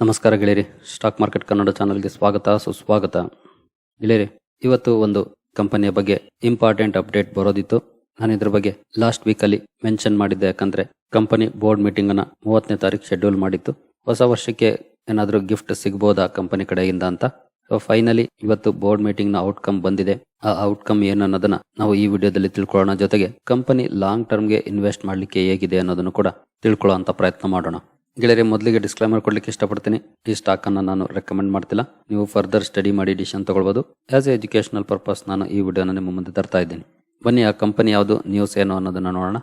ನಮಸ್ಕಾರ ಗೆಳೆಯರಿ. Stock market Kannada ಚಾನಲ್ಗೆ ಸ್ವಾಗತ, ಸುಸ್ವಾಗತ. ಗೆಳೆಯರಿ, ಇವತ್ತು ಒಂದು ಕಂಪನಿಯ ಬಗ್ಗೆ ಇಂಪಾರ್ಟೆಂಟ್ ಅಪ್ಡೇಟ್ ಬರೋದಿತ್ತು. ನಾನು ಇದ್ರ ಬಗ್ಗೆ ಲಾಸ್ಟ್ ವೀಕಲ್ಲಿ ಮೆನ್ಷನ್ ಮಾಡಿದ್ದೆ, ಯಾಕಂದ್ರೆ ಕಂಪನಿ ಬೋರ್ಡ್ ಮೀಟಿಂಗ್ ಅನ್ನ ಮೂವತ್ತನೇ ತಾರೀಕು ಶೆಡ್ಯೂಲ್ ಮಾಡಿತ್ತು. ಹೊಸ ವರ್ಷಕ್ಕೆ ಏನಾದರೂ ಗಿಫ್ಟ್ ಸಿಗ್ಬೋದಾ ಕಂಪನಿ ಕಡೆಯಿಂದ ಅಂತ. ಸೊ ಫೈನಲಿ ಇವತ್ತು ಬೋರ್ಡ್ ಮೀಟಿಂಗ್ನ ಔಟ್ಕಮ್ ಬಂದಿದೆ. ಆ ಔಟ್ಕಮ್ ಏನು ಅನ್ನೋದನ್ನ ನಾವು ಈ ವಿಡಿಯೋದಲ್ಲಿ ತಿಳ್ಕೊಳ್ಳೋಣ. ಜೊತೆಗೆ ಕಂಪನಿ ಲಾಂಗ್ ಟರ್ಮ್ಗೆ ಇನ್ವೆಸ್ಟ್ ಮಾಡಲಿಕ್ಕೆ ಹೇಗಿದೆ ಅನ್ನೋದನ್ನು ಕೂಡ ತಿಳ್ಕೊಳ್ಳೋ ಪ್ರಯತ್ನ ಮಾಡೋಣ. ಗೆಳೆಯರೆ, ಮೊದಲಿಗೆ ಡಿಸ್ಕ್ಲೈಮರ್ ಕೊಡ್ಲಿಕ್ಕೆ ಇಷ್ಟಪಡ್ತೀನಿ. ಈ ಸ್ಟಾಕ್ ಅನ್ನ ನಾನು ರೆಕಮೆಂಡ್ ಮಾಡ್ತಿಲ್ಲ. ನೀವು ಫರ್ದರ್ ಸ್ಟಡಿ ಮಾಡಿ ಡಿಸಿಷನ್ ತಗೊಳ್ಬೋದು. ಆಸ್ ಎ ಎಜುಕೇಶನಲ್ ಪರ್ಪಸ್ ನಾನು ಈ ವಿಡಿಯೋನ ನಿಮ್ಮ ಮುಂದೆ ತರ್ತಾ ಇದ್ದೀನಿ. ಬನ್ನಿ, ಆ ಕಂಪನಿ ಯಾವುದು ನ್ಯೂಸ್ ಏನು ಅನ್ನೋದನ್ನ ನೋಡೋಣ.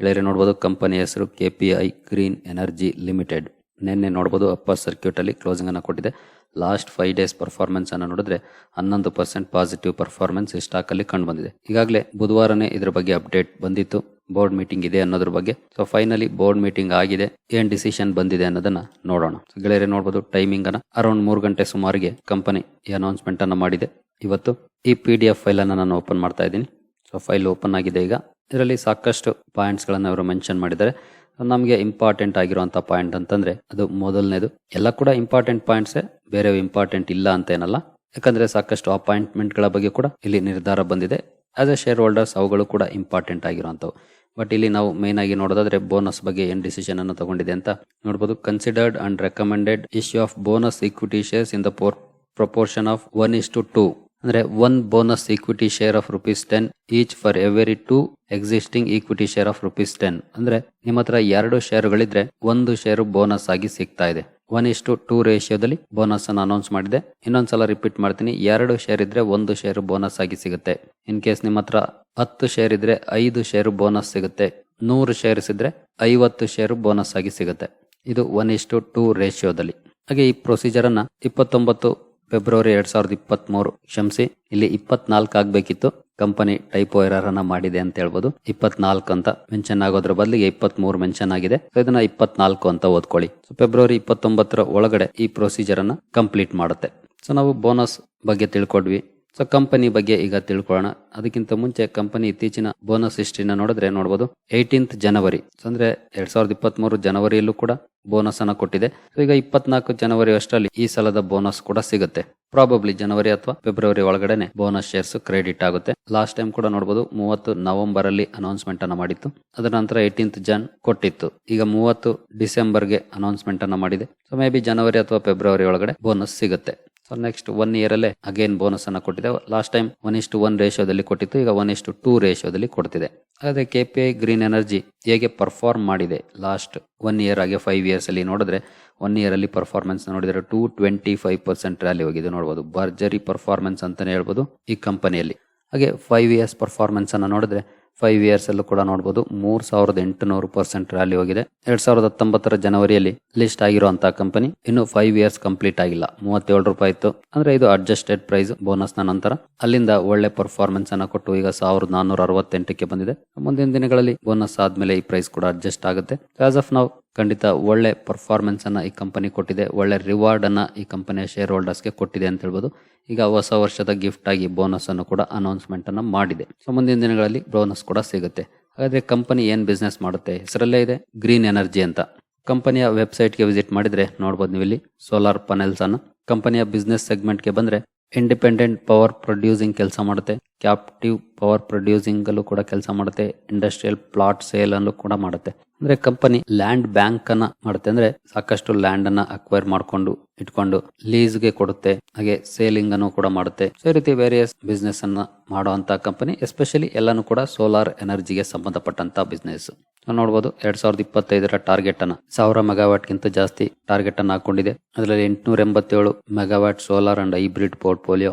ಗೆಳೆಯರೆ, ನೋಡ್ಬೋದು ಕಂಪನಿ ಹೆಸರು K P I green energy limited ನಿನ್ನೆ ನೋಡ್ಬೋದು ಅಪ್ಪರ್ ಸರ್ಕ್ಯೂಟಲ್ಲಿ ಕ್ಲೋಸಿಂಗ್ ಅನ್ನು ಕೊಟ್ಟಿದೆ. ಲಾಸ್ಟ್ ಫೈವ್ ಡೇಸ್ ಪರ್ಫಾರ್ಮೆನ್ಸ್ ಅನ್ನು ನೋಡಿದ್ರೆ ಹನ್ನೊಂದು ಪರ್ಸೆಂಟ್ ಪಾಸಿಟಿವ್ ಪರ್ಫಾರ್ಮೆನ್ಸ್ ಈ ಸ್ಟಾಕ್ ಅಲ್ಲಿ ಕಂಡು ಬಂದಿದೆ. ಈಗಾಗಲೇ ಬುಧವಾರನೇ ಇದ್ರ ಬಗ್ಗೆ ಅಪ್ಡೇಟ್ ಬಂದಿತ್ತು. ಬೋರ್ಡ್ ಮೀಟಿಂಗ್ ಇದೆ ಅನ್ನೋದ್ರ ಬಗ್ಗೆ. ಸೊ ಫೈನಲಿ ಬೋರ್ಡ್ ಮೀಟಿಂಗ್ ಆಗಿದೆ. ಏನ್ ಡಿಸಿಷನ್ ಬಂದಿದೆ ಅನ್ನೋದನ್ನ ನೋಡೋಣ. ಗೆಳೆಯರೆ ನೋಡಬಹುದು ಟೈಮಿಂಗ್ ಅನ್ನ. ಅರೌಂಡ್ ಮೂರು ಗಂಟೆ ಸುಮಾರಿಗೆ ಕಂಪನಿ ಈ ಅನೌನ್ಸ್ಮೆಂಟ್ ಅನ್ನ ಮಾಡಿದೆ. ಇವತ್ತು ಈ ಪಿ ಡಿ ಎಫ್ ಫೈಲ್ ಅನ್ನ ನಾನು ಓಪನ್ ಮಾಡ್ತಾ ಇದ್ದೀನಿ. ಸೊ ಫೈಲ್ ಓಪನ್ ಆಗಿದೆ ಈಗ. ಇದರಲ್ಲಿ ಸಾಕಷ್ಟು ಪಾಯಿಂಟ್ಸ್ ಗಳನ್ನ ಅವರು ಮೆನ್ಷನ್ ಮಾಡಿದ್ದಾರೆ. ನಮಗೆ ಇಂಪಾರ್ಟೆಂಟ್ ಆಗಿರುವಂಥ ಪಾಯಿಂಟ್ ಅಂತಂದರೆ ಅದು ಮೊದಲನೇದು. ಎಲ್ಲ ಕೂಡ ಇಂಪಾರ್ಟೆಂಟ್ ಪಾಯಿಂಟ್ಸೇ ಬೇರೆ ಇಂಪಾರ್ಟೆಂಟ್ ಇಲ್ಲ ಅಂತ ಏನಲ್ಲ ಯಾಕಂದರೆ ಸಾಕಷ್ಟು ಅಪಾಯಿಂಟ್ಮೆಂಟ್ಗಳ ಬಗ್ಗೆ ಕೂಡ ಇಲ್ಲಿ ನಿರ್ಧಾರ ಬಂದಿದೆ. ಆಸ್ ಎ ಶೇರ್ ಹೋಲ್ಡರ್ಸ್ ಅವುಗಳು ಕೂಡ ಇಂಪಾರ್ಟೆಂಟ್ ಆಗಿರುವಂಥವು ಬಟ್ ಇಲ್ಲಿ ನಾವು ಮೇನ್ ಆಗಿ ನೋಡೋದಾದ್ರೆ ಬೋನಸ್ ಬಗ್ಗೆ ಏನು ಡಿಸಿಷನ್ ಅನ್ನು ತಗೊಂಡಿದೆ ಅಂತ ನೋಡಬಹುದು considered and recommended issue of bonus equity shares in the four proportion of one is to two ಅಂದ್ರೆ one bonus equity share of rupees ten each for every two existing equity share of rupees ten ಅಂದ್ರೆ ನಿಮ್ಮ ಹತ್ರ ಎರಡು ಶೇರುಗಳಿದ್ರೆ ಒಂದು share bonus ಆಗಿ ಸಿಗ್ತಾ ಇದೆ. One ಇಷ್ಟು ಟೂ ರೇಷಿಯೋದಲ್ಲಿ ಬೋನಸ್ ಅನ್ನು ಅನೌನ್ಸ್ ಮಾಡಿದೆ. ಇನ್ನೊಂದ್ಸಲ ರಿಪೀಟ್ ಮಾಡ್ತೀನಿ. ಎರಡು ಶೇರ್ ಇದ್ರೆ ಒಂದು ಶೇರ್ ಬೋನಸ್ ಆಗಿ ಸಿಗುತ್ತೆ. ಇನ್ ಕೇಸ್ ನಿಮ್ಮ ಹತ್ರ ಹತ್ತು ಶೇರ್ ಇದ್ರೆ ಐದು ಶೇರು ಬೋನಸ್ ಸಿಗುತ್ತೆ. ನೂರು ಶೇರ್ಸ್ ಇದ್ರೆ ಐವತ್ತು ಶೇರು ಬೋನಸ್ ಆಗಿ ಸಿಗುತ್ತೆ. ಇದು ಒನ್ ಇಷ್ಟು ಟೂ ರೇಷಿಯೋದಲ್ಲಿ ಹಾಗೆ ಈ ಪ್ರೊಸೀಜರ್ ಅನ್ನ ಇಪ್ಪತ್ತೊಂಬತ್ತು ಫೆಬ್ರವರಿ ಎರಡ್ ಸಾವಿರದ ಇಪ್ಪತ್ತ್ ಮೂರು ಕ್ಷಮಿಸಿ, ಇಲ್ಲಿ ಇಪ್ಪತ್ನಾಲ್ಕು ಆಗ್ಬೇಕಿತ್ತು. ಕಂಪನಿ ಟೈಪೋ ಎರರನ್ನ ಮಾಡಿದೆ ಅಂತ ಹೇಳ್ಬೋದು. ಇಪ್ಪತ್ನಾಲ್ಕು ಅಂತ ಮೆನ್ಷನ್ ಆಗೋದ್ರ ಬದಲಿಗೆ ಇಪ್ಪತ್ತ್ ಮೂರು ಮೆನ್ಷನ್ ಆಗಿದೆ. ಇದನ್ನ ಇಪ್ಪತ್ನಾಲ್ಕು ಅಂತ ಓದ್ಕೊಳ್ಳಿ. ಸೊ ಫೆಬ್ರವರಿ ಇಪ್ಪತ್ತೊಂಬತ್ತರ ಒಳಗಡೆ ಈ ಪ್ರೊಸೀಜರ್ ಅನ್ನ ಕಂಪ್ಲೀಟ್ ಮಾಡುತ್ತೆ. ಸೊ ನಾವು ಬೋನಸ್ ಬಗ್ಗೆ ತಿಳ್ಕೊಂಡ್ವಿ. ಸೊ ಕಂಪನಿ ಬಗ್ಗೆ ಈಗ ತಿಳ್ಕೊಳ್ಳೋಣ. ಅದಕ್ಕಿಂತ ಮುಂಚೆ ಕಂಪನಿ ಇತ್ತೀಚಿನ ಬೋನಸ್ ಹಿಸ್ಟ್ರಿನ ನೋಡಿದ್ರೆ ನೋಡಬಹುದು ಏಯ್ಟೀನ್ತ್ ಜನವರಿ ಅಂದ್ರೆ ಎರಡ್ ಸಾವಿರದ ಇಪ್ಪತ್ತ್ ಮೂರು ಜನವರಿಯಲ್ಲೂ ಕೂಡ ಬೋನಸ್ ಅನ್ನ ಕೊಟ್ಟಿದೆ. ಈಗ ಇಪ್ಪತ್ನಾಲ್ಕು ಜನವರಿ ಅಷ್ಟರಲ್ಲಿ ಈ ಸಲದ ಬೋನಸ್ ಕೂಡ ಸಿಗುತ್ತೆ. ಪ್ರಾಬಬ್ಲಿ ಜನವರಿ ಅಥವಾ ಫೆಬ್ರವರಿ ಒಳಗಡೆನೆ ಬೋನಸ್ ಶೇರ್ಸ್ ಕ್ರೆಡಿಟ್ ಆಗುತ್ತೆ. ಲಾಸ್ಟ್ ಟೈಮ್ ಕೂಡ ನೋಡಬಹುದು ಮೂವತ್ತು ನವೆಂಬರ್ ಅಲ್ಲಿ ಅನೌನ್ಸ್ಮೆಂಟ್ ಅನ್ನ ಮಾಡಿತ್ತು. ಅದರ ನಂತರ ಏಯ್ಟೀನ್ತ್ ಜನ್ ಕೊಟ್ಟಿತ್ತು. ಈಗ ಮೂವತ್ತು ಡಿಸೆಂಬರ್ಗೆ ಅನೌನ್ಸ್ಮೆಂಟ್ ಅನ್ನ ಮಾಡಿದೆ. ಸೊ ಮೇ ಬಿ ಜನವರಿ ಅಥವಾ ಫೆಬ್ರವರಿ ಒಳಗಡೆ ಬೋನಸ್ ಸಿಗುತ್ತೆ. ಸೊ ನೆಕ್ಸ್ಟ್ ಒನ್ ಇಯರ್ ಅಲ್ಲೇ ಅಗೇನ್ ಬೋನಸ್ ಅನ್ನ ಕೊಟ್ಟಿದೆ ಲಾಸ್ಟ್ ಟೈಮ್ ಒನ್ ಇಷ್ಟು ಒನ್ ರೇಷೋದಲ್ಲಿ ಕೊಟ್ಟಿತ್ತು. ಈಗ ಒನ್ ಇಷ್ಟು ಟೂ ರೇಷೋದಲ್ಲಿ ಕೊಡ್ತಿದೆ. ಅದೇ K P I green energy ಹೇಗೆ ಪರ್ಫಾರ್ಮ್ ಮಾಡಿದೆ? ಲಾಸ್ಟ್ ಒನ್ ಇಯರ್ ಆಗಿ ಫೈವ್ ಇಯರ್ಸ್ ಅಲ್ಲಿ ನೋಡಿದ್ರೆ ಒನ್ ಇಯರ್ ಅಲ್ಲಿ ಪರ್ಫಾರ್ಮೆನ್ಸ್ ನೋಡಿದ್ರೆ two twenty five percent rally ಹೋಗಿದೆ ನೋಡಬಹುದು ಭರ್ಜರಿ ಪರ್ಫಾರ್ಮೆನ್ಸ್ ಅಂತಾನೆ ಹೇಳ್ಬೋದು ಈ ಕಂಪನಿಯಲ್ಲಿ ಹಾಗೆ ಫೈವ್ ಇಯರ್ಸ್ ಪರ್ಫಾರ್ಮೆನ್ಸ್ ಅನ್ನ ನೋಡಿದ್ರೆ ಫೈವ್ ಇಯರ್ಸ್ ಅಲ್ಲೂ ಕೂಡ ನೋಡಬಹುದು ಮೂರ್ ಸಾವಿರದ ಎಂಟುನೂರು ಪರ್ಸೆಂಟ್ ರ್ಯಾಲಿ ಹೋಗಿದೆ. ಎರಡ್ ಸಾವಿರದ ಹತ್ತೊಂಬತ್ತರ ಜನವರಿಯಲ್ಲಿ ಲಿಸ್ಟ್ ಆಗಿರುವಂತಹ ಕಂಪನಿ ಇನ್ನು ಫೈವ್ ಇಯರ್ಸ್ ಕಂಪ್ಲೀಟ್ ಆಗಿಲ್ಲ. ಮೂವತ್ತೇಳು ರೂಪಾಯಿ ಇತ್ತು. ಅಂದ್ರೆ ಇದು ಅಡ್ಜಸ್ಟೆಡ್ ಪ್ರೈಸ್ ಬೋನಸ್ನ ನಂತರ ಅಲ್ಲಿಂದ ಒಳ್ಳೆ ಪರ್ಫಾರ್ಮೆನ್ಸ್ ಅನ್ನ ಕೊಟ್ಟು ಈಗ ಸಾವಿರದ ನಾನ್ನೂರ ಅರವತ್ತೆಂಟಕ್ಕೆ ಬಂದಿದೆ. ಮುಂದಿನ ದಿನಗಳಲ್ಲಿ ಬೋನಸ್ ಆದ್ಮೇಲೆ ಈ ಪ್ರೈಸ್ ಕೂಡ ಅಡ್ಜಸ್ಟ್ ಆಗುತ್ತೆ. ಆಸ್ ಆಫ್ ನಾವು ಖಂಡಿತ ಒಳ್ಳೆ ಪರ್ಫಾರ್ಮೆನ್ಸ್ ಅನ್ನ ಈ ಕಂಪನಿ ಕೊಟ್ಟಿದೆ, ಒಳ್ಳೆ ರಿವಾರ್ಡ್ ಅನ್ನ ಈ ಕಂಪನಿಯ ಶೇರ್ ಹೋಲ್ಡರ್ಸ್ಗೆ ಕೊಟ್ಟಿದೆ ಅಂತ ಹೇಳ್ಬೋದು. ಈಗ ಹೊಸ ವರ್ಷದ ಗಿಫ್ಟ್ ಆಗಿ ಬೋನಸ್ ಅನ್ನು ಕೂಡ ಅನೌನ್ಸ್ಮೆಂಟನ್ನು ಅನ್ನ ಮಾಡಿದೆ. ಸೊ ಮುಂದಿನ ದಿನಗಳಲ್ಲಿ ಬೋನಸ್ ಕೂಡ ಸಿಗುತ್ತೆ. ಹಾಗಾದ್ರೆ ಕಂಪನಿ ಏನು ಬಿಸ್ನೆಸ್ ಮಾಡುತ್ತೆ? ಹೆಸರಲ್ಲೇ ಇದೆ ಗ್ರೀನ್ ಎನರ್ಜಿ ಅಂತ. ಕಂಪನಿಯ ವೆಬ್ಸೈಟ್ಗೆ ವಿಸಿಟ್ ಮಾಡಿದ್ರೆ ನೋಡ್ಬೋದು ನೀವು ಇಲ್ಲಿ ಸೋಲಾರ್ ಪನೆಲ್ಸ್ ಅನ್ನು. ಕಂಪನಿಯ ಬಿಸ್ನೆಸ್ ಸೆಗ್ಮೆಂಟ್ಗೆ ಬಂದ್ರೆ ಇಂಡಿಪೆಂಡೆಂಟ್ ಪವರ್ ಪ್ರೊಡ್ಯೂಸಿಂಗ್ ಕೆಲಸ ಮಾಡುತ್ತೆ. ಕ್ಯಾಪ್ಟಿವ್ ಪವರ್ ಪ್ರೊಡ್ಯೂಸಿಂಗ್ ಅಲ್ಲೂ ಕೂಡ ಕೆಲಸ ಮಾಡುತ್ತೆ ಇಂಡಸ್ಟ್ರಿಯಲ್ ಪ್ಲಾಟ್ ಸೇಲ್ ಅಲ್ಲೂ ಕೂಡ ಮಾಡುತ್ತೆ. ಅಂದ್ರೆ ಕಂಪನಿ ಲ್ಯಾಂಡ್ ಬ್ಯಾಂಕ್ ಅನ್ನ ಮಾಡುತ್ತೆ. ಅಂದ್ರೆ ಸಾಕಷ್ಟು ಲ್ಯಾಂಡ್ ಅನ್ನ ಅಕ್ವೈರ್ ಮಾಡ್ಕೊಂಡು, ಇಟ್ಕೊಂಡು ಲೀಸ್ಗೆ ಕೊಡುತ್ತೆ, ಹಾಗೆ ಸೇಲಿಂಗ್ ಅನ್ನು ಕೂಡ ಮಾಡುತ್ತೆ. ಸೊ ರೀತಿ ವೇರಿಯಸ್ ಬಿಸ್ನೆಸ್ ಅನ್ನ ಮಾಡುವಂತ ಕಂಪನಿ ಎಸ್ಪೆಷಲಿ ಎಲ್ಲಾನು ಕೂಡ ಸೋಲಾರ್ ಎನರ್ಜಿಗೆ ಸಂಬಂಧಪಟ್ಟಂತ ಬಿಸ್ನೆಸ್ ನೋಡಬಹುದು ಎರಡ್ ಸಾವಿರದ ಇಪ್ಪತ್ತೈದರ ಟಾರ್ಗೆಟ್ ಅನ್ನ ಸಾವಿರ ಮೆಗಾವಾಟ್ ಗಿಂತ ಜಾಸ್ತಿ ಟಾರ್ಗೆಟ್ ಅನ್ನ ಹಾಕೊಂಡಿದೆ. ಅದರಲ್ಲಿ ಎಂಟುನೂರ ಎಂಬತ್ತೇಳು megawatt solar and hybrid portfolio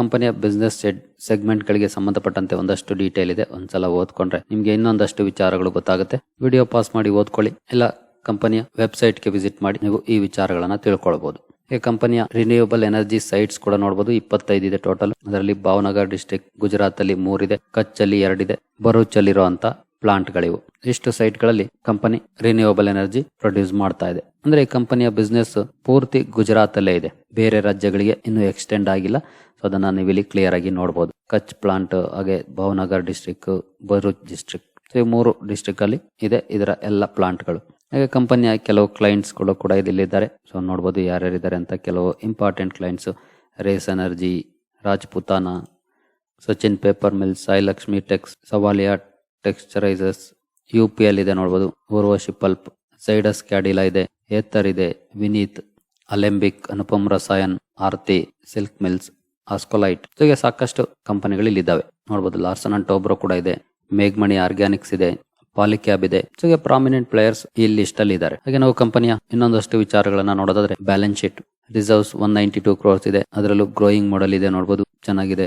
ಕಂಪನಿಯ ಬಿಸ್ನೆಸ್ ಸೆಗ್ಮೆಂಟ್ ಗಳಿಗೆ ಸಂಬಂಧಪಟ್ಟಂತೆ ಒಂದಷ್ಟು ಡೀಟೇಲ್ ಇದೆ. ಒಂದ್ಸಲ ಓದ್ಕೊಂಡ್ರೆ ನಿಮ್ಗೆ ಇನ್ನೊಂದಷ್ಟು ವಿಚಾರಗಳು ಗೊತ್ತಾಗುತ್ತೆ. ವಿಡಿಯೋ ಪಾಸ್ ಮಾಡಿ ಓದ್ಕೊಳ್ಳಿ. ಇಲ್ಲ ಕಂಪನಿಯ ವೆಬ್ಸೈಟ್ಗೆ ವಿಸಿಟ್ ಮಾಡಿ ನೀವು ಈ ವಿಚಾರಗಳನ್ನ ತಿಳ್ಕೊಳ್ಬಹುದು ಈ ಕಂಪನಿಯ ರಿನ್ಯೂಯಬಲ್ ಎನರ್ಜಿ ಸೈಟ್ಸ್ ಕೂಡ ನೋಡಬಹುದು ಇಪ್ಪತ್ತೈದು ಇದೆ ಟೋಟಲ್ ಅದರಲ್ಲಿ ಭಾವನಗರ್ ಡಿಸ್ಟ್ರಿಕ್ಟ್ ಗುಜರಾತ್ ಅಲ್ಲಿ ಮೂರಿದೆ ಕಚ್ ಅಲ್ಲಿ ಎರಡಿದೆ. ಭರೂಚ್ ಅಲ್ಲಿರುವಂತ ಪ್ಲಾಂಟ್ ಗಳಿವು ಇಷ್ಟು ಸೈಟ್ಗಳಲ್ಲಿ ಕಂಪನಿ ರಿನ್ಯೂಯಬಲ್ ಎನರ್ಜಿ ಪ್ರೊಡ್ಯೂಸ್ ಮಾಡ್ತಾ ಇದೆ. ಅಂದ್ರೆ ಈ ಕಂಪನಿಯ ಬಿಸ್ನೆಸ್ ಪೂರ್ತಿ ಗುಜರಾತ್ ಅಲ್ಲೇ ಇದೆ. ಬೇರೆ ರಾಜ್ಯಗಳಿಗೆ ಇನ್ನೂ ಎಕ್ಸ್ಟೆಂಡ್ ಆಗಿಲ್ಲ. ಸೊ ಅದನ್ನ ನೀವು ಇಲ್ಲಿ ಕ್ಲಿಯರ್ ಆಗಿ ನೋಡಬಹುದು ಕಚ್ ಪ್ಲಾಂಟ್ ಹಾಗೆ ಭಾವನಗರ್ ಡಿಸ್ಟ್ರಿಕ್ಟ್ ಭರೂಚ್ ಡಿಸ್ಟ್ರಿಕ್ಟ್ ಈ ಮೂರು ಡಿಸ್ಟ್ರಿಕ್ಟ್ ಅಲ್ಲಿ ಇದೆ ಇದರ ಎಲ್ಲ ಪ್ಲಾಂಟ್ಗಳು. ಹಾಗೆ ಕಂಪನಿಯ ಕೆಲವು ಕ್ಲೈಂಟ್ಸ್ಗಳು ಕೂಡ ಇಲ್ಲಿದ್ದಾರೆ. ಸೊ ನೋಡ್ಬೋದು ಯಾರ್ಯಾರಿದ್ದಾರೆ ಅಂತ ಕೆಲವು important clients Race Energy Rajputana Sachin paper mill Sai Lakshmi tex Savaliya texturisers U P L ಇದೆ ನೋಡ್ಬೋದು, ಊರ್ವಶಿ ಪಲ್ಪ್, ಸೈಡಸ್ ಕ್ಯಾಡಿಲಾ ಇದೆ, ಏತರ್ ಇದೆ, Vineet, Alembic, Anupam Rasayan, Aarti, silk mills, ಆಸ್ಕೊಲೈಟ್. ಹೀಗೆ ಸಾಕಷ್ಟು ಕಂಪನಿಗಳು ಇಲ್ಲಿದ್ದಾವೆ. ನೋಡ್ಬೋದು, ಲಾರ್ಸನ್ ಅಂಡ್ ಟೋಬ್ರೋ ಕೂಡ ಇದೆ ಮೇಘ್ಮಣಿ ಆರ್ಗ್ಯಾನಿಕ್ಸ್ ಇದೆ, ಪಾಲಿಕ್ಯಾಬ್ ಇದೆ. ಹೀಗೆ ಪ್ರಾಮಿನೆಂಟ್ ಪ್ಲೇಯರ್ಸ್ ಈ ಲಿಸ್ಟ್ ಅಲ್ಲಿ ಇದ್ದಾರೆ ಹಾಗೆ ನಾವು ಕಂಪನಿಯ ಇನ್ನೊಂದಷ್ಟು ವಿಚಾರಗಳನ್ನ ನೋಡೋದಾದ್ರೆ, balance sheet. Reserves one ninety two crores ಇದೆ. ಅದರಲ್ಲೂ ಗ್ರೋಯಿಂಗ್ ಮಾಡೆಲ್ ಇದೆ ನೋಡ್ಬೋದು, ಚೆನ್ನಾಗಿದೆ.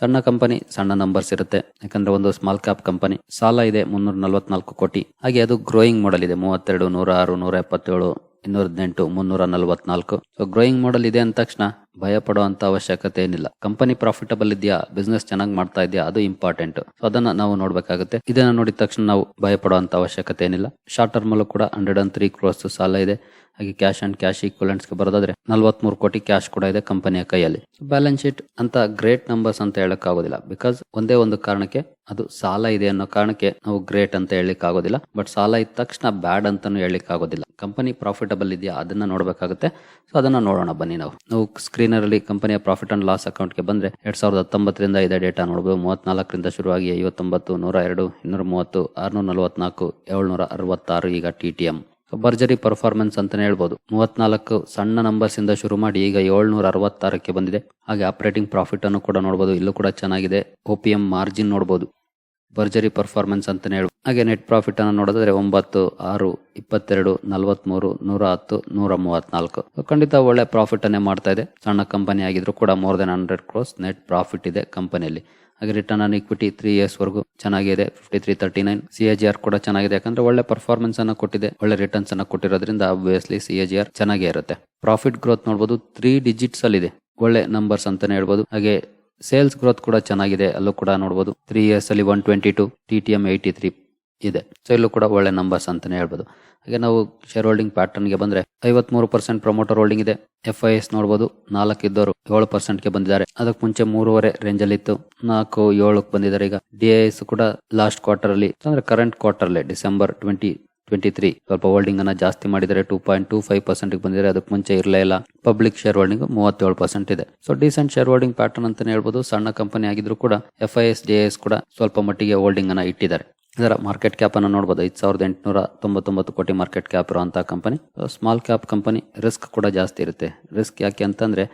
ಸಣ್ಣ ಕಂಪನಿ, ಸಣ್ಣ ನಂಬರ್ಸ್ ಇರುತ್ತೆ. ಯಾಕಂದ್ರೆ ಒಂದು ಸ್ಮಾಲ್ ಕ್ಯಾಪ್ ಕಂಪನಿ ಸಾಲ ಇದೆ ಮುನ್ನೂರ ನಲವತ್ನಾಲ್ಕು ಕೋಟಿ. ಹಾಗೆ ಅದು ಗ್ರೋಯಿಂಗ್ ಮಾಡಲ್ ಇದೆ, ಮೂವತ್ತೆರಡು ನೂರ ಆರು ನೂರ ಎಪ್ಪತ್ತೇಳು ಇನ್ನೂರ ಹದಿನೆಂಟು ಮುನ್ನೂರ ನಲವತ್ನಾಲ್ಕು ಸೊ ಗ್ರೋಯಿಂಗ್ ಮಾಡಲ್ ಇದೆ ಅಂದ ತಕ್ಷಣ ಭಯ ಪಡುವಂತ ಅವಶ್ಯಕತೆ ಏನಿಲ್ಲ. ಕಂಪನಿ ಪ್ರಾಫಿಟಬಲ್ ಇದೆಯಾ? ಬಿಸ್ನೆಸ್ ಚೆನ್ನಾಗಿ ಮಾಡ್ತಾ ಇದೆಯಾ? ಅದು ಇಂಪಾರ್ಟೆಂಟ್. ಸೊ ಅದನ್ನ ನಾವು ನೋಡ್ಬೇಕಾಗುತ್ತೆ. ಇದನ್ನ ನೋಡಿದ ತಕ್ಷಣ ನಾವು ಭಯ ಪಡುವಂತ ಅವಶ್ಯಕತೆ ಏನಿಲ್ಲ. ಶಾರ್ಟ್ ಟರ್ಮ್ ಅಲ್ಲೂ ಕೂಡ ಹಂಡ್ರೆಡ್ ಅಂಡ್ ತ್ರೀ ಕ್ರೋಸ್ ಸಾಲ ಇದೆ. ಹಾಗೆ ಕ್ಯಾಶ್ ಅಂಡ್ ಕ್ಯಾಶ್ ಈಕ್ವಲೆಂಟ್ಸ್ಗೆ ಬರೋದಾದ್ರೆ ನಲ್ವತ್ಮೂರು ಕೋಟಿ ಕ್ಯಾಶ್ ಕೂಡ ಇದೆ ಕಂಪನಿಯ ಕೈಯಲ್ಲಿ. ಬ್ಯಾಲೆನ್ಸ್ ಶೀಟ್ ಅಂತ ಗ್ರೇಟ್ ನಂಬರ್ಸ್ ಅಂತ ಹೇಳಕ್ ಆಗೋದಿಲ್ಲ ಬಿಕಾಸ್ ಒಂದೇ ಒಂದು ಕಾರಣಕ್ಕೆ ಅದು ಸಾಲ ಇದೆ ಅನ್ನೋ ಕಾರಣಕ್ಕೆ ನಾವು ಗ್ರೇಟ್ ಅಂತ ಹೇಳಲಿಕ್ಕೆ ಆಗೋದಿಲ್ಲ ಬಟ್ ಸಾಲ ಇದ್ದ ತಕ್ಷಣ ಬ್ಯಾಡ್ ಅಂತಾನು ಹೇಳಲಿಕ್ಕೆ ಆಗೋದಿಲ್ಲ ಕಂಪನಿ ಪ್ರಾಫಿಟಬಲ್ ಇದೆಯಾ? ಅದನ್ನ ನೋಡಬೇಕಾಗುತ್ತೆ. ಸೊ ಅದನ್ನ ನೋಡೋಣ ಬನ್ನಿ ನಾವು. ನಾವು ಸ್ಕ್ರೀನರ್ ಅಲ್ಲಿ ಕಂಪನಿಯ ಪ್ರಾಫಿಟ್ ಅಂಡ್ ಲಾಸ್ ಅಕೌಂಟ್ಗೆ ಬಂದ್ರೆ ಎರಡ್ ಸಾವಿರದ ಹತ್ತೊಂಬತ್ತರಿಂದ ಇದೆ ಡೇಟಾ ನೋಡಬಹುದು ಮೂವತ್ನಾಲ್ಕರಿಂದ ಶುರುವಾಗಿ ಐವತ್ತೊಂಬತ್ತು, ನೂರ ಎರಡು, ಇನ್ನೂರ ಮೂವತ್ತು, ಆರ್ನೂರ ನಲವತ್ನಾಲ್ಕು, ಏಳ್ನೂರ ಅರವತ್ತಾರು ಈಗ ಟಿ ಟಿ ಎಂ. ಭರ್ಜರಿ ಪರ್ಫಾರ್ಮೆನ್ಸ್ ಅಂತಾನೆ ಹೇಳ್ಬೋದು. ಮೂವತ್ನಾಲ್ಕು ಸಣ್ಣ ನಂಬರ್ಸ್ ಇಂದ ಶುರು ಮಾಡಿ ಈಗ ಏಳ್ನೂರ ಅರವತ್ತಾರಕ್ಕೆ ಬಂದಿದೆ. ಹಾಗೆ ಆಪರೇಟಿಂಗ್ ಪ್ರಾಫಿಟ್ ಅನ್ನು ಕೂಡ ನೋಡಬಹುದು ಇಲ್ಲೂ ಕೂಡ ಚೆನ್ನಾಗಿದೆ. ಒ ಪಿ ಎಂ ಮಾರ್ಜಿನ್ ನೋಡಬಹುದು ಭರ್ಜರಿ ಪರ್ಫಾರ್ಮೆನ್ಸ್ ಅಂತಲೇ ಹೇಳ್ಬೋದು. ಹಾಗೆ ನೆಟ್ ಪ್ರಾಫಿಟನ್ನು ನೋಡಿದ್ರೆ ಒಂಬತ್ತು, ಆರು, ಇಪ್ಪತ್ತೆರಡು ನಲವತ್ತ್ಮೂರು ನೂರ ಹತ್ತು, ನೂರ ಮೂವತ್ನಾಲ್ಕು. ಖಂಡಿತ ಒಳ್ಳೆ ಪ್ರಾಫಿಟನ್ನೇ ಮಾಡ್ತಾ ಇದೆ. ಸಣ್ಣ ಕಂಪನಿ ಆಗಿದ್ರು ಕೂಡ more than hundred crores net profit ಇದೆ ಕಂಪನಿಯಲ್ಲಿ ಹಾಗೆ return on equity three years ವರೆಗೂ ಚೆನ್ನಾಗಿದೆ fifty three thirty nine C A G R ಕೂಡ ಚೆನ್ನಾಗಿದೆ. ಯಾಕಂದ್ರೆ ಒಳ್ಳೆ ಪರ್ಫಾರ್ಮೆನ್ಸ್ ಅನ್ನು ಕೊಟ್ಟಿದೆ. ಒಳ್ಳೆ ರಿಟರ್ನ್ಸ್ ಅನ್ನು ಕೊಟ್ಟಿರೋದ್ರಿಂದ obviously C A G R ಚೆನ್ನಾಗೇ ಇರುತ್ತೆ. ಪ್ರಾಫಿಟ್ ಗ್ರೋತ್ ನೋಡ್ಬೋದು ತ್ರೀ ಡಿಜಿಟ್ಸ್ ಅಲ್ಲಿ ಇದೆ ಒಳ್ಳೆ ನಂಬರ್ಸ್ ಅಂತಾನೆ ಹೇಳ್ಬೋದು. ಹಾಗೆ ಸೇಲ್ಸ್ ಗ್ರೋತ್ ಕೂಡ ಚೆನ್ನಾಗಿದೆ. ಅಲ್ಲೂ ಕೂಡ ನೋಡ್ಬೋದು. ತ್ರೀ ಇಯರ್ಸ್ ಅಲ್ಲಿ one twenty two T T M eighty three ಇದೆ. ಸೊ ಇಲ್ಲೂ ಕೂಡ ಒಳ್ಳೆ ನಂಬರ್ಸ್ ಅಂತಲೇ ಹೇಳ್ಬೋದು. ಹಾಗೆ ನಾವು ಶೇರ್ ಹೋಲ್ಡಿಂಗ್ ಪ್ಯಾಟರ್ನ್ಗೆ ಬಂದರೆ ಐವತ್ಮೂರು ಪರ್ಸೆಂಟ್ ಪ್ರಮೋಟರ್ ಹೋಲ್ಡಿಂಗ್ ಇದೆ. ಎಫ್ ಐ ಎಸ್ ನೋಡ್ಬೋದು. ನಾಲ್ಕು ಇದ್ದವರು ಏಳು ಪರ್ಸೆಂಟ್ಗೆ ಬಂದಿದ್ದಾರೆ. ಅದಕ್ಕೆ ಮುಂಚೆ ಮೂರುವರೆ ರೇಂಜ್ ಅಲ್ಲಿ ಇತ್ತು. ನಾಲ್ಕು ಏಳಕ್ಕೆ ಬಂದಿದ್ದಾರೆ ಈಗ. ಡಿ ಎಸ್ ಕೂಡ ಲಾಸ್ಟ್ ಕ್ವಾರ್ಟರ್ ಅಲ್ಲಿ, ಅಂದ್ರೆ ಕರೆಂಟ್ ಕ್ವಾರ್ಟರ್ ಅಲ್ಲಿ ಡಿಸೆಂಬರ್ ಟ್ವೆಂಟಿ ಟ್ವೆಂಟಿ ತ್ರೀ ಸ್ವಲ್ಪ ಹೋಲ್ಡಿಂಗ್ ಅನ್ನ ಜಾಸ್ತಿ ಮಾಡಿದರೆ two point two five percent ಬಂದಿದೆ ಅದಕ್ಕೆ ಮುಂಚೆ ಇರಲೇ ಇಲ್ಲ. ಪಬ್ಲಿಕ್ ಶೇರ್ ಹೋಲ್ಡಿಂಗ್ ಮೂವತ್ತೇಳು ಪರ್ಸೆಂಟ್ ಇದೆ. So decent share holding pattern ಅಂತಾನೆ ಹೇಳ್ಬೋದು. ಸಣ್ಣ ಕಂಪನಿ ಆಗಿದ್ರು ಕೂಡ ಎಫ್ ಐ ಎಸ್ ಎಸ್ ಕೂಡ ಸ್ವಲ್ಪ ಮಟ್ಟಿಗೆ ಹೋಲ್ಡಿಂಗ್ ಅನ್ನ ಇಟ್ಟಿದ್ದಾರೆ. ಇದರ ಮಾರ್ಕೆಟ್ ಕ್ಯಾಪ್ ಅನ್ನು ನೋಡಬಹುದು ಐದು ಸಾವಿರದ ಎಂಟುನೂರ ತೊಂಬತ್ತೊಂಬತ್ತು ಕೋಟಿ ಮಾರ್ಕೆಟ್ ಕ್ಯಾಪ್ ಇರುವಂತಹ company small cap company risk ಕೂಡ ಜಾಸ್ತಿ ಇರುತ್ತೆ. ರಿಸ್ಕ್ ಯಾಕೆ ಅಂತಂದ್ರೆ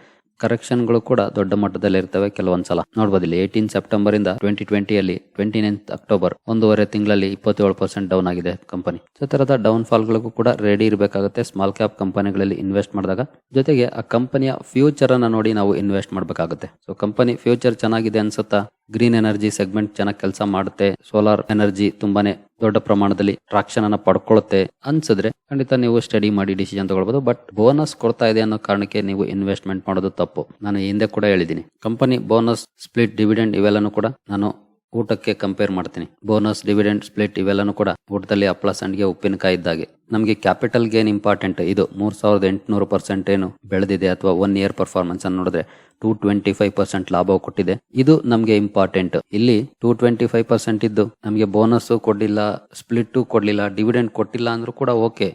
ಕರೆಕ್ಷನ್ಗಳು ಕೂಡ ದೊಡ್ಡ ಮಟ್ಟದಲ್ಲಿ ಇರ್ತವೆ ಕೆಲವೊಂದ್ಸಲ. ನೋಡಬಹುದು ಇಲ್ಲಿ ಏಯ್ಟೀನ್ ಸೆಪ್ಟೆಂಬರ್ ಇಂದ ಟ್ವೆಂಟಿ ಟ್ವೆಂಟಿಯಲ್ಲಿ ಟ್ವೆಂಟಿ ನೈನ್ತ್ ಅಕ್ಟೋಬರ್ ಒಂದೂವರೆ ತಿಂಗಳಲ್ಲಿ ಇಪ್ಪತ್ತೇಳು ಪರ್ಸೆಂಟ್ ಡೌನ್ ಆಗಿದೆ ಕಂಪನಿ ಸೊ ತರದ ಡೌನ್ ಫಾಲ್ ಗಳಿಗೂ ಕೂಡ ರೆಡಿ ಇರಬೇಕಾಗುತ್ತೆ ಸ್ಮಾಲ್ ಕ್ಯಾಪ್ ಕಂಪನಿಗಳಲ್ಲಿ ಇನ್ವೆಸ್ಟ್ ಮಾಡಿದಾಗ. ಜೊತೆಗೆ ಆ ಕಂಪನಿಯ ಫ್ಯೂಚರ್ ಅನ್ನ ನೋಡಿ ನಾವು ಇನ್ವೆಸ್ಟ್ ಮಾಡಬೇಕಾಗುತ್ತೆ. ಸೊ ಕಂಪನಿ ಫ್ಯೂಚರ್ ಚೆನ್ನಾಗಿದೆ ಅನ್ಸುತ್ತಾ? ಗ್ರೀನ್ ಎನರ್ಜಿ ಸೆಗ್ಮೆಂಟ್ ಚೆನ್ನಾಗಿ ಕೆಲಸ ಮಾಡುತ್ತೆ. ಸೋಲಾರ್ ಎನರ್ಜಿ ತುಂಬಾನೇ ದೊಡ್ಡ ಪ್ರಮಾಣದಲ್ಲಿ ಟ್ರಾಕ್ಷನ್ ಅನ್ನ ಪಡ್ಕೊಳ್ಳುತ್ತೆ ಅನ್ಸಿದ್ರೆ ಖಂಡಿತ ನೀವು ಸ್ಟಡಿ ಮಾಡಿ ಡಿಸಿಷನ್ ತಗೊಳ್ಬಹುದು ಬಟ್ ಬೋನಸ್ ಕೊಡ್ತಾ ಇದೆ ಅನ್ನೋ ಕಾರಣಕ್ಕೆ ನೀವು ಇನ್ವೆಸ್ಟ್ಮೆಂಟ್ ಮಾಡೋದು ತಪ್ಪು. ನಾನು ಹಿಂದೆ ಕೂಡ ಹೇಳಿದ್ದೀನಿ. ಕಂಪನಿ ಬೋನಸ್, ಸ್ಪ್ಲಿಟ್, ಡಿವಿಡೆಂಡ್ ಇವೆಲ್ಲನೂ ಕೂಡ ನಾನು ಊಟಕ್ಕೆ ಕಂಪೇರ್ ಮಾಡ್ತೀನಿ. ಬೋನಸ್, ಡಿವಿಡೆಂಡ್, ಸ್ಪ್ಲಿಟ್ ಇವೆಲ್ಲನೂ ಕೂಡ ಊಟದಲ್ಲಿ ಹಪ್ಪಳ ಸಂಡಿಗೆ ಉಪ್ಪಿನಕಾಯಿ ಇದ್ದಾಗೆ ನಮಗೆ ಕ್ಯಾಪಿಟಲ್ ಗೇನ್ ಇಂಪಾರ್ಟೆಂಟ್. ಇದು ಮೂರ್ ಸಾವಿರದ ಎಂಟುನೂರು ಪರ್ಸೆಂಟ್ ಏನು ಬೆಳೆದಿದೆ ಅಥವಾ ಒನ್ ಇಯರ್ ಪರ್ಫಾರ್ಮೆನ್ಸ್ ಅನ್ನು ನೋಡಿದ್ರೆ ಟೂ ಟ್ವೆಂಟಿ ಫೈವ್ ಪರ್ಸೆಂಟ್ ಲಾಭ ಕೊಟ್ಟಿದೆ. ಇದು ನಮಗೆ ಇಂಪಾರ್ಟೆಂಟ್. ಇಲ್ಲಿ ಟೂ ಟ್ವೆಂಟಿ ಫೈವ್ ಪರ್ಸೆಂಟ್ ಇದ್ದು ನಮಗೆ ಬೋನಸ್ ಕೊಡ್ಲಿಲ್ಲ ಸ್ಪ್ಲಿಟ್ ಕೊಡ್ಲಿಲ್ಲ, ಡಿವಿಡೆಂಡ್ ಕೊಟ್ಟಿಲ್ಲ ಅಂದ್ರೂ ಕೂಡ ಓಕೆ.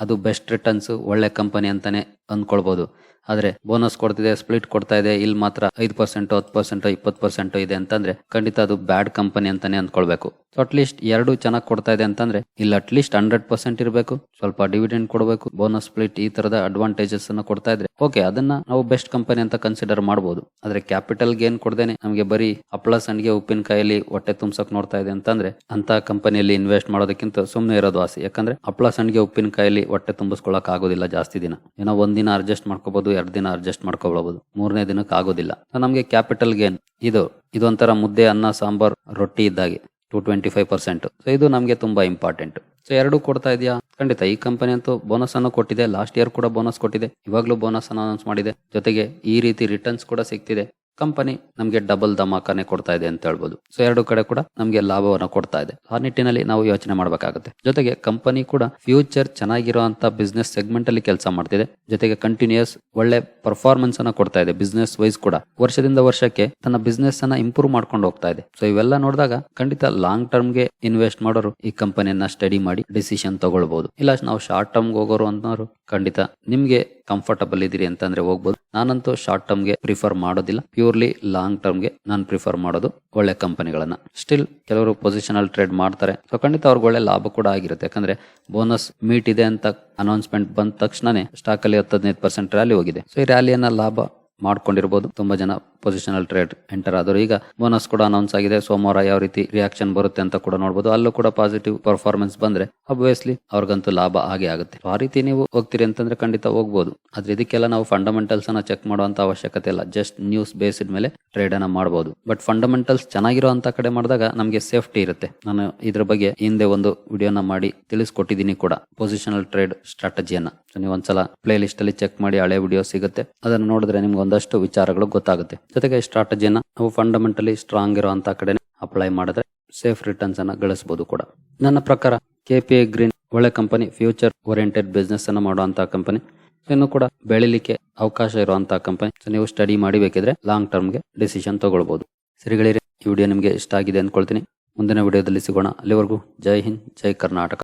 ಅದು ಬೆಸ್ಟ್ ರಿಟರ್ನ್ಸ್ ಒಳ್ಳೆ ಕಂಪನಿ ಅಂತಾನೆ ಅಂದ್ಕೊಳ್ಬಹುದು ಆದ್ರೆ ಬೋನಸ್ ಕೊಡ್ತಿದೆ ಸ್ಪ್ಲಿಟ್ ಕೊಡ್ತಾ ಇದೆ ಇಲ್ಲಿ ಮಾತ್ರ ಐದು ಪರ್ಸೆಂಟ್ ಹತ್ತು ಪರ್ಸೆಂಟ್ ಇಪ್ಪತ್ತು ಪರ್ಸೆಂಟ್ ಇದೆ ಅಂತಂದ್ರೆ ಖಂಡಿತ ಅದು ಬ್ಯಾಡ್ ಕಂಪನಿ ಅಂತಾನೆ ಅಂದ್ಕೊಳ್ಬೇಕು. ಸೊ ಅಟ್ಲೀಸ್ಟ್ ಎರಡು ಚೆನ್ನಾಗಿ ಕೊಡ್ತಾ ಇದೆ ಅಂತಂದ್ರೆ ಇಲ್ಲಿ ಅಟ್ಲೀಸ್ಟ್ ಹಂಡ್ರೆಡ್ ಪರ್ಸೆಂಟ್ ಇರಬೇಕು, ಸ್ವಲ್ಪ ಡಿವಿಡೆಂಡ್ ಕೊಡಬೇಕು ಬೋನಸ್ ಸ್ಪ್ಲಿಟ್ ಈ ತರದ ಅಡ್ವಾಂಟೇಜಸ್ ಅನ್ನ ಕೊಡ್ತಾ ಇದ್ರೆ ಓಕೆ ಅದನ್ನ ನಾವು ಬೆಸ್ಟ್ ಕಂಪನಿ ಅಂತ ಕನ್ಸಿಡರ್ ಮಾಡಬಹುದು ಆದ್ರೆ ಕ್ಯಾಪಿಟಲ್ ಗೇನ್ ಕೊಡ್ದೇನೆ ನಮಗೆ ಬರೀ ಹಪ್ಪಳ ಸಂಡಿಗೆ ಉಪ್ಪಿನಕಾಯಲ್ಲಿ ಹೊಟ್ಟೆ ತುಂಬಸಕ್ ನೋಡ್ತಾ ಇದೆ ಅಂತಂದ್ರೆ ಅಂತ ಕಂಪನಿಯಲ್ಲಿ ಇನ್ವೆಸ್ಟ್ ಮಾಡೋದಕ್ಕಿಂತ ಸುಮ್ಮನೆ ಇರೋದು ಆಸೆ. ಯಾಕಂದ್ರೆ ಹಪ್ಪಳ ಸಂಡಿಗೆ ಉಪ್ಪಿನಕಾಯಲ್ಲಿ ಹೊಟ್ಟೆ ತುಂಬಿಸ್ಕೊಳಕ್ ಆಗೋದಿಲ್ಲ ಜಾಸ್ತಿ ದಿನ. ಏನೋ ಒಂದಿನ ಅಡ್ಜಸ್ಟ್ ಮಾಡ್ಕೋಬಹುದು ಎರಡು ದಿನ ಅಡ್ಜಸ್ಟ್ ಮಾಡ್ಕೋಬಹುದು ಮೂರನೇ ದಿನಕ್ಕೆ ಆಗೋದಿಲ್ಲ. ನಮಗೆ ಕ್ಯಾಪಿಟಲ್ ಗೇನ್ ಇದು, ಇದೊಂಥರ ಮುದ್ದೆ, ಅನ್ನ, ಸಾಂಬಾರ್, ರೊಟ್ಟಿ ಇದ್ದಾಗೆ. Two twenty five percent so ಇದು ನಮಗೆ ತುಂಬಾ ಇಂಪಾರ್ಟೆಂಟ್ ಸೊ ಎರಡು ಕೊಡ್ತಾ ಇದೆಯಾ? ಖಂಡಿತ. ಈ ಕಂಪನಿ ಅಂತೂ ಬೋನಸ್ ಅನ್ನು ಕೊಟ್ಟಿದೆ. ಲಾಸ್ಟ್ ಇಯರ್ ಕೂಡ ಬೋನಸ್ ಕೊಟ್ಟಿದೆ. ಇವಾಗ್ಲೂ ಬೋನಸ್ ಅನ್ನು ಅನೌನ್ಸ್ ಮಾಡಿದೆ. ಜೊತೆಗೆ ಈ ರೀತಿ ರಿಟರ್ನ್ಸ್ ಕೂಡ ಸಿಗ್ತಿದೆ. ಕಂಪನಿ ನಮಗೆ ಡಬಲ್ ಧಮಾಕನೆ ಕೊಡ್ತಾ ಇದೆ ಅಂತ ಹೇಳ್ಬೋದು. ಸೊ ಎರಡು ಕಡೆ ಕೂಡ ನಮಗೆ ಲಾಭವನ್ನ ಕೊಡ್ತಾ ಇದೆ. ಆ ನಿಟ್ಟಿನಲ್ಲಿ ನಾವು ಯೋಚನೆ ಮಾಡಬೇಕಾಗುತ್ತೆ. ಜೊತೆಗೆ ಕಂಪನಿ ಕೂಡ ಫ್ಯೂಚರ್ ಚೆನ್ನಾಗಿರುವಂತಹ ಬಿಸ್ನೆಸ್ ಸೆಗ್ಮೆಂಟ್ ಅಲ್ಲಿ ಕೆಲಸ ಮಾಡ್ತಿದೆ. ಜೊತೆಗೆ ಕಂಟಿನ್ಯೂಸ್ ಒಳ್ಳೆ ಪರ್ಫಾರ್ಮೆನ್ಸ್ ಅನ್ನ ಕೊಡ್ತಾ ಇದೆ. ಬಿಸ್ನೆಸ್ ವೈಸ್ ಕೂಡ. ವರ್ಷದಿಂದ ವರ್ಷಕ್ಕೆ ತನ್ನ ಬಿಸ್ನೆಸ್ ಅನ್ನ ಇಂಪ್ರೂವ್ ಮಾಡ್ಕೊಂಡು ಹೋಗ್ತಾ ಇದೆ. ಸೊ ಇವೆಲ್ಲ ನೋಡಿದಾಗ ಖಂಡಿತ ಲಾಂಗ್ ಟರ್ಮ್ಗೆ ಇನ್ವೆಸ್ಟ್ ಮಾಡೋರು ಈ ಕಂಪನಿಯನ್ನ ಸ್ಟಡಿ ಮಾಡಿ ಡಿಸಿಷನ್ ತಗೊಳ್ಬಹುದು ಇಲ್ಲ, ನಾವು ಶಾರ್ಟ್ ಟರ್ಮ್ ಹೋಗೋರು ಅಂತವ್ರು ಖಂಡಿತ ನಿಮ್ಗೆ ಕಂಫರ್ಟಬಲ್ ಇದೀರಿ ಅಂತಂದ್ರೆ ಹೋಗ್ಬೋದು. ನಾನಂತೂ ಶಾರ್ಟ್ ಟರ್ಮ್ಗೆ ಪ್ರಿಫರ್ ಮಾಡೋದಿಲ್ಲ. ಪ್ಯೂರ್ಲಿ ಲಾಂಗ್ ಟರ್ಮ್ಗೆ ನಾನು ಪ್ರಿಫರ್ ಮಾಡೋದು ಒಳ್ಳೆ ಕಂಪನಿಗಳನ್ನ ಸ್ಟಿಲ್ ಕೆಲವರು ಪೊಸಿಷನಲ್ ಟ್ರೇಡ್ ಮಾಡ್ತಾರೆ. ಸೊ ಖಂಡಿತ ಅವ್ರಿಗೆ ಒಳ್ಳೆ ಲಾಭ ಕೂಡ ಆಗಿರುತ್ತೆ. ಯಾಕಂದ್ರೆ ಬೋನಸ್ ಮೀಟ್ ಇದೆ ಅಂತ ಅನೌನ್ಸ್ಮೆಂಟ್ ಬಂದ ತಕ್ಷಣನೇ ಸ್ಟಾಕ್ ಅಲ್ಲಿ ಹತ್ತು ಹದಿನೈದು ಪರ್ಸೆಂಟ್ ರ್ಯಾಲಿ ಹೋಗಿದೆ. ಸೊ ಈ ರ್ಯಾಲಿಯನ್ನ ಲಾಭ ಮಾಡ್ಕೊಂಡಿರ್ಬೋದು. ತುಂಬಾ ಜನ ಪೊಸಿಷನಲ್ ಟ್ರೇಡ್ ಎಂಟರ್ ಆದರು. ಈಗ ಬೋನಸ್ ಕೂಡ ಅನೌನ್ಸ್ ಆಗಿದೆ. ಸೋಮವಾರ ಯಾವ ರೀತಿ ರಿಯಾಕ್ಷನ್ ಬರುತ್ತೆ ಅಂತ ಕೂಡ ನೋಡಬಹುದು ಅಲ್ಲೂ ಕೂಡ ಪಾಸಿಟಿವ್ ಪರ್ಫಾರ್ಮೆನ್ಸ್ ಬಂದ್ರೆ ಅಬ್ವಿಯಸ್ಲಿ ಅವ್ರಿಗಂತೂ ಲಾಭ ಆಗೇ ಆಗುತ್ತೆ. ಆ ರೀತಿ ನೀವು ಹೋಗ್ತೀರಿ ಅಂತಂದ್ರೆ ಖಂಡಿತ ಹೋಗ್ಬೋದು. ಆದ್ರೆ ಇದಕ್ಕೆಲ್ಲ ನಾವು ಫಂಡಮೆಂಟಲ್ಸ್ ಅನ್ನ ಚೆಕ್ ಮಾಡುವಂತ ಅವಶ್ಯಕತೆ ಇಲ್ಲ. ಜಸ್ಟ್ ನ್ಯೂಸ್ ಬೇಸಿಡ್ ಮೇಲೆ ಟ್ರೇಡ್ ಅನ್ನ ಮಾಡಬಹುದು ಬಟ್ ಫಂಡಮೆಂಟಲ್ಸ್ ಚೆನ್ನಾಗಿರುವಂತ ಕಡೆ ಮಾಡಿದಾಗ ನಮಗೆ ಸೇಫ್ಟಿ ಇರುತ್ತೆ. ನಾನು ಇದ್ರ ಬಗ್ಗೆ ಹಿಂದೆ ಒಂದು ವಿಡಿಯೋನ ಮಾಡಿ ತಿಳಿಸ್ಕೊಟ್ಟಿದ್ದೀನಿ ಕೂಡ. ಪೊಸಿಷನಲ್ ಟ್ರೇಡ್ ಸ್ಟ್ರಾಟಜಿಯನ್ನ ನೀವು ಒಂದ್ಸಲ ಪ್ಲೇ ಲಿಸ್ಟ್ ಅಲ್ಲಿ ಚೆಕ್ ಮಾಡಿ ಹಳೆ ವಿಡಿಯೋ ಸಿಗುತ್ತೆ. ಅದನ್ನು ನೋಡಿದ್ರೆ ನಿಮ್ಗೆ ಒಂದಷ್ಟು ವಿಚಾರಗಳು ಗೊತ್ತಾಗುತ್ತೆ. ಜೊತೆಗೆ ಸ್ಟ್ರಾಟಜಿಯನ್ನ ನಾವು ಫಂಡಮೆಂಟಲಿ ಸ್ಟ್ರಾಂಗ್ ಇರುವಂತ ಕಡೆ ಅಪ್ಲೈ ಮಾಡಿದ್ರೆ ಸೇಫ್ ರಿಟರ್ನ್ಸ್ ಅನ್ನ ಗಳಿಸಬಹುದು ಕೂಡ. ನನ್ನ ಪ್ರಕಾರ ಕೆಪಿಎ ಗ್ರೀನ್ ಒಳ್ಳೆ ಕಂಪನಿ ಫ್ಯೂಚರ್ ಓರಿಯೆಂಟೆಡ್ ಬಿಸ್ನೆಸ್ ಅನ್ನ ಮಾಡುವಂತ ಕಂಪನಿ ಇನ್ನು ಕೂಡ ಬೆಳಿಲಿಕ್ಕೆ ಅವಕಾಶ ಇರುವಂತಹ ಕಂಪನಿ ನೀವು ಸ್ಟಡಿ ಮಾಡಿ ಲಾಂಗ್ ಲಾಂಗ್ ಟರ್ಮ್ಗೆ ಡಿಸಿಷನ್ ತಗೊಳ್ಬಹುದು. ಸರಿಗಳಿರಿ ಈ ವಿಡಿಯೋ ನಿಮಗೆ ಇಷ್ಟ ಆಗಿದೆ ಅಂದ್ಕೊಳ್ತೀನಿ ಮುಂದಿನ ವಿಡಿಯೋದಲ್ಲಿ ಸಿಗೋಣ. ಅಲ್ಲಿವರೆಗೂ ಜೈ ಹಿಂದ್, ಜೈ ಕರ್ನಾಟಕ.